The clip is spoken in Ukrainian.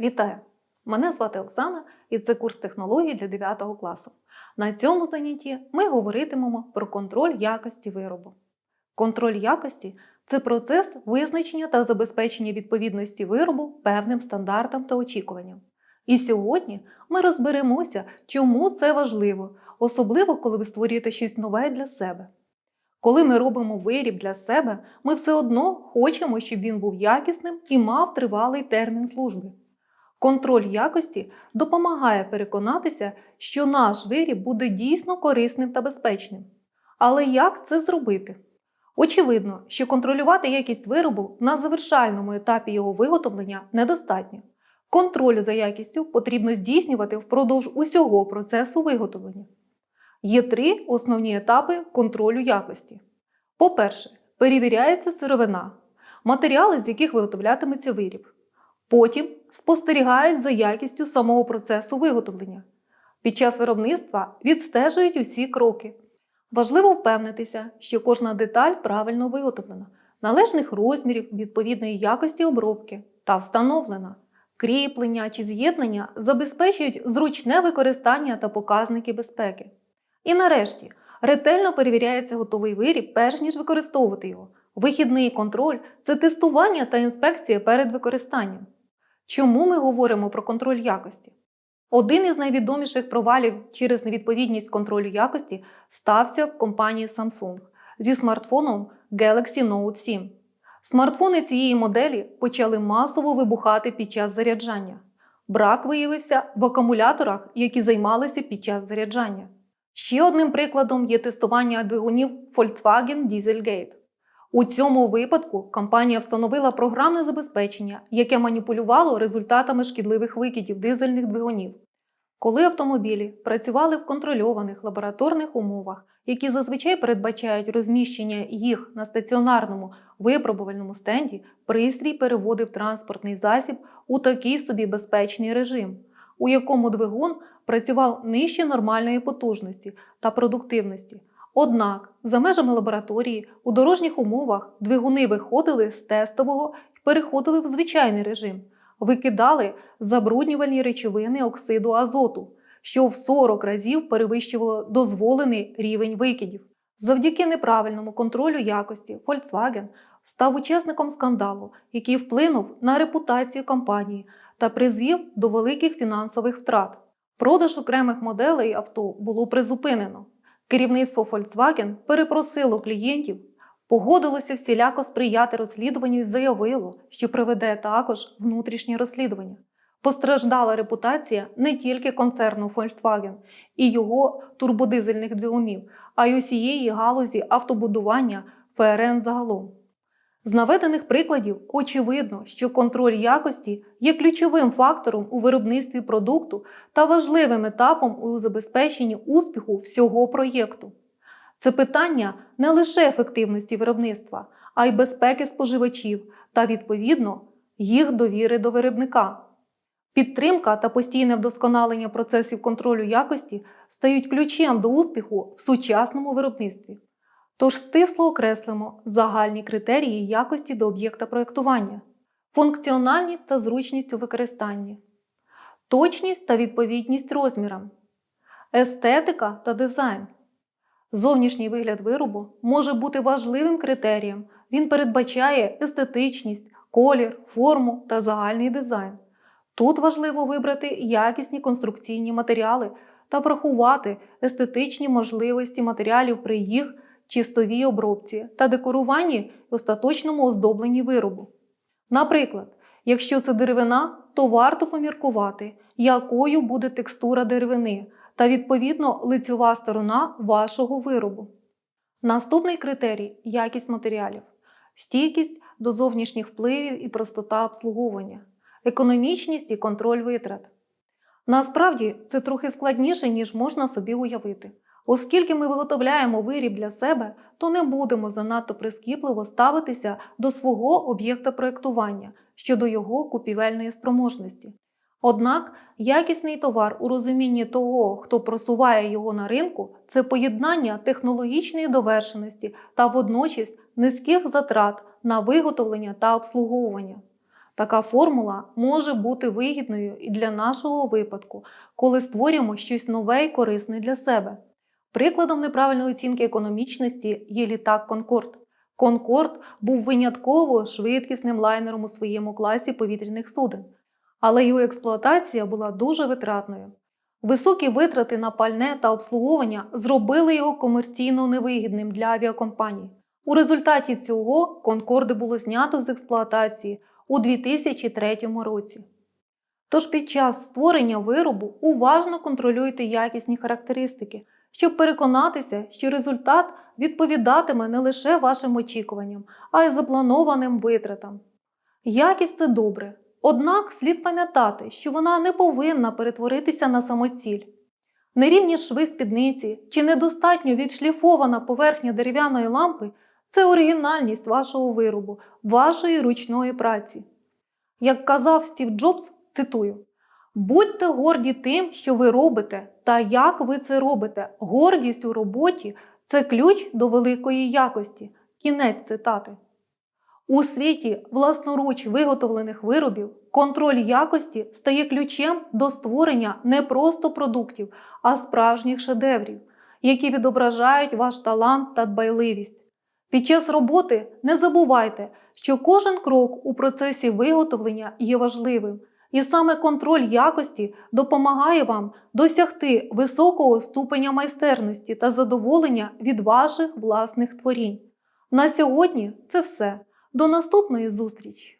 Вітаю! Мене звати Оксана і це курс технологій для 9 класу. На цьому занятті ми говоритимемо про контроль якості виробу. Контроль якості це процес визначення та забезпечення відповідності виробу певним стандартам та очікуванням. І сьогодні ми розберемося, чому це важливо, особливо коли ви створюєте щось нове для себе. Коли ми робимо виріб для себе, ми все одно хочемо, щоб він був якісним і мав тривалий термін служби. Контроль якості допомагає переконатися, що наш виріб буде дійсно корисним та безпечним. Але як це зробити? Очевидно, що контролювати якість виробу на завершальному етапі його виготовлення недостатньо. Контроль за якістю потрібно здійснювати впродовж усього процесу виготовлення. Є три основні етапи контролю якості. По-перше, перевіряється сировина, матеріали, з яких виготовлятиметься виріб. Потім спостерігають за якістю самого процесу виготовлення. Під час виробництва відстежують усі кроки. Важливо впевнитися, що кожна деталь правильно виготовлена, належних розмірів, відповідної якості обробки та встановлена. Кріплення чи з'єднання забезпечують зручне використання та показники безпеки. І нарешті ретельно перевіряється готовий виріб, перш ніж використовувати його. Вихідний контроль це тестування та інспекція перед використанням. Чому ми говоримо про контроль якості? Один із найвідоміших провалів через невідповідність контролю якості стався в компанії Samsung зі смартфоном Galaxy Note 7. Смартфони цієї моделі почали масово вибухати під час заряджання. Брак виявився в акумуляторах, які займалися під час заряджання. Ще одним прикладом є тестування двигунів Volkswagen Dieselgate. У цьому випадку компанія встановила програмне забезпечення, яке маніпулювало результатами шкідливих викидів дизельних двигунів. Коли автомобілі працювали в контрольованих лабораторних умовах, які зазвичай передбачають розміщення їх на стаціонарному випробувальному стенді, пристрій переводив транспортний засіб у такий собі безпечний режим, у якому двигун працював нижче нормальної потужності та продуктивності. Однак, за межами лабораторії, у дорожніх умовах двигуни виходили з тестового і переходили в звичайний режим, викидали забруднювальні речовини оксиду азоту, що в 40 разів перевищувало дозволений рівень викидів. Завдяки неправильному контролю якості Volkswagen став учасником скандалу, який вплинув на репутацію компанії та призвів до великих фінансових втрат. Продаж окремих моделей авто було призупинено. Керівництво Volkswagen перепросило клієнтів, погодилося всіляко сприяти розслідуванню і заявило, що проведе також внутрішнє розслідування. Постраждала репутація не тільки концерну Volkswagen і його турбодизельних двигунів, а й усієї галузі автобудування ФРН загалом. З наведених прикладів очевидно, що контроль якості є ключовим фактором у виробництві продукту та важливим етапом у забезпеченні успіху всього проєкту. Це питання не лише ефективності виробництва, а й безпеки споживачів та, відповідно, їх довіри до виробника. Підтримка та постійне вдосконалення процесів контролю якості стають ключем до успіху в сучасному виробництві. Тож стисло окреслимо загальні критерії якості до об'єкта проєктування, функціональність та зручність у використанні, точність та відповідність розмірам, естетика та дизайн. Зовнішній вигляд виробу може бути важливим критерієм. Він передбачає естетичність, колір, форму та загальний дизайн. Тут важливо вибрати якісні конструкційні матеріали та врахувати естетичні можливості матеріалів при їх чистовій обробці та декоруванні і остаточному оздобленні виробу. Наприклад, якщо це деревина, то варто поміркувати, якою буде текстура деревини та, відповідно, лицьова сторона вашого виробу. Наступний критерій якість матеріалів, стійкість до зовнішніх впливів і простота обслуговування, економічність і контроль витрат. Насправді це трохи складніше, ніж можна собі уявити. Оскільки ми виготовляємо виріб для себе, то не будемо занадто прискіпливо ставитися до свого об'єкта проєктування щодо його купівельної спроможності. Однак якісний товар у розумінні того, хто просуває його на ринку, це поєднання технологічної довершеності та водночас низьких затрат на виготовлення та обслуговування. Така формула може бути вигідною і для нашого випадку, коли створюємо щось нове і корисне для себе. Прикладом неправильної оцінки економічності є літак Конкорд. Конкорд був винятково швидкісним лайнером у своєму класі повітряних суден, але його експлуатація була дуже витратною. Високі витрати на пальне та обслуговування зробили його комерційно невигідним для авіакомпаній. У результаті цього Конкорди було знято з експлуатації у 2003 році. Тож під час створення виробу уважно контролюйте якісні характеристики, щоб переконатися, що результат відповідатиме не лише вашим очікуванням, а й запланованим витратам. Якість це добре, однак слід пам'ятати, що вона не повинна перетворитися на самоціль. Нерівні шви спідниці чи недостатньо відшліфована поверхня дерев'яної лампи це оригінальність вашого виробу, вашої ручної праці. Як казав Стів Джобс, цитую: Будьте горді тим, що ви робите, та як ви це робите. Гордість у роботі це ключ до великої якості. Кінець цитати. У світі власноруч виготовлених виробів контроль якості стає ключем до створення не просто продуктів, а справжніх шедеврів, які відображають ваш талант та дбайливість. Під час роботи не забувайте, що кожен крок у процесі виготовлення є важливим, і саме контроль якості допомагає вам досягти високого ступеня майстерності та задоволення від ваших власних творінь. На сьогодні це все. До наступної зустрічі!